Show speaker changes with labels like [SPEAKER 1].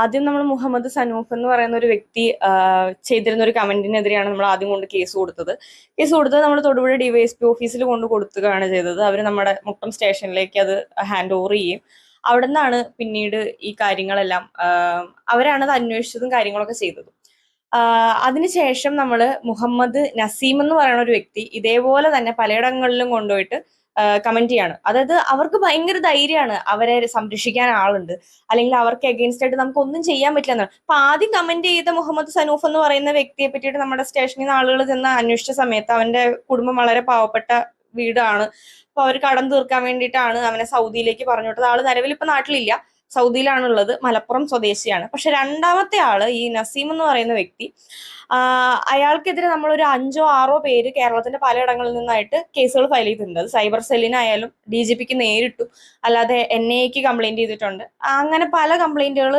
[SPEAKER 1] ആദ്യം നമ്മൾ മുഹമ്മദ് സനൂഫ് എന്ന് പറയുന്ന ഒരു വ്യക്തി ചെയ്തിരുന്ന ഒരു കമന്റിനെതിരെയാണ് നമ്മൾ ആദ്യം കൊണ്ട് കേസ് കൊടുത്തത്. കേസ് കൊടുത്തത് നമ്മൾ തൊടുപുഴ ഡിവൈഎസ്പി ഓഫീസിൽ കൊണ്ട് കൊടുക്കുകയാണ് ചെയ്തത്. അവർ നമ്മുടെ മുട്ടം സ്റ്റേഷനിലേക്ക് അത് ഹാൻഡ് ഓവർ ചെയ്യും. അവിടെ നിന്നാണ് പിന്നീട് ഈ കാര്യങ്ങളെല്ലാം അവരാണ് അത് അന്വേഷിച്ചതും കാര്യങ്ങളൊക്കെ ചെയ്തതും. അതിനുശേഷം നമ്മൾ മുഹമ്മദ് നസീം എന്ന് പറയുന്ന ഒരു വ്യക്തി ഇതേപോലെ തന്നെ പലയിടങ്ങളിലും കൊണ്ടുപോയിട്ട് കമന്റ് ചെയ്യാണ്. അതായത് അവർക്ക് ഭയങ്കര ധൈര്യമാണ് അവരെ സംരക്ഷിക്കാൻ ആളുണ്ട്. അല്ലെങ്കിൽ അവർക്ക് എഗെയിൻസ്റ്റ് ആയിട്ട് നമുക്ക് ഒന്നും ചെയ്യാൻ പറ്റില്ല എന്നാണ്. അപ്പൊ ആദ്യം കമന്റ് ചെയ്ത മുഹമ്മദ് സനൂഫ് എന്ന് പറയുന്ന വ്യക്തിയെ പറ്റിയിട്ട് നമ്മുടെ സ്റ്റേഷനിൽ നിന്ന് ആളുകൾ ചെന്ന് അന്വേഷിച്ച സമയത്ത് അവന്റെ കുടുംബം വളരെ പാവപ്പെട്ട വീടാണ്. അപ്പൊ അവർ കടം തീർക്കാൻ വേണ്ടിയിട്ടാണ് അവനെ സൗദിയിലേക്ക് പറഞ്ഞു വിട്ടത് ആൾ നിലവിൽ ഇപ്പൊ നാട്ടിലില്ല. സൗദിയിലാണുള്ളത് മലപ്പുറം സ്വദേശിയാണ്. പക്ഷെ രണ്ടാമത്തെ ആൾ ഈ നസീം എന്ന് പറയുന്ന വ്യക്തി അയാൾക്കെതിരെ നമ്മൾ ഒരു അഞ്ചോ ആറോ പേര് കേരളത്തിന്റെ പലയിടങ്ങളിൽ നിന്നായിട്ട് കേസുകൾ ഫയൽ ചെയ്തിട്ടുണ്ട്. സൈബർ സെല്ലിനായാലും ഡി ജി പിക്ക് നേരിട്ടു. അല്ലാതെ എൻ ഐക്ക് കംപ്ലൈന്റ് ചെയ്തിട്ടുണ്ട്. അങ്ങനെ പല കംപ്ലൈന്റുകൾ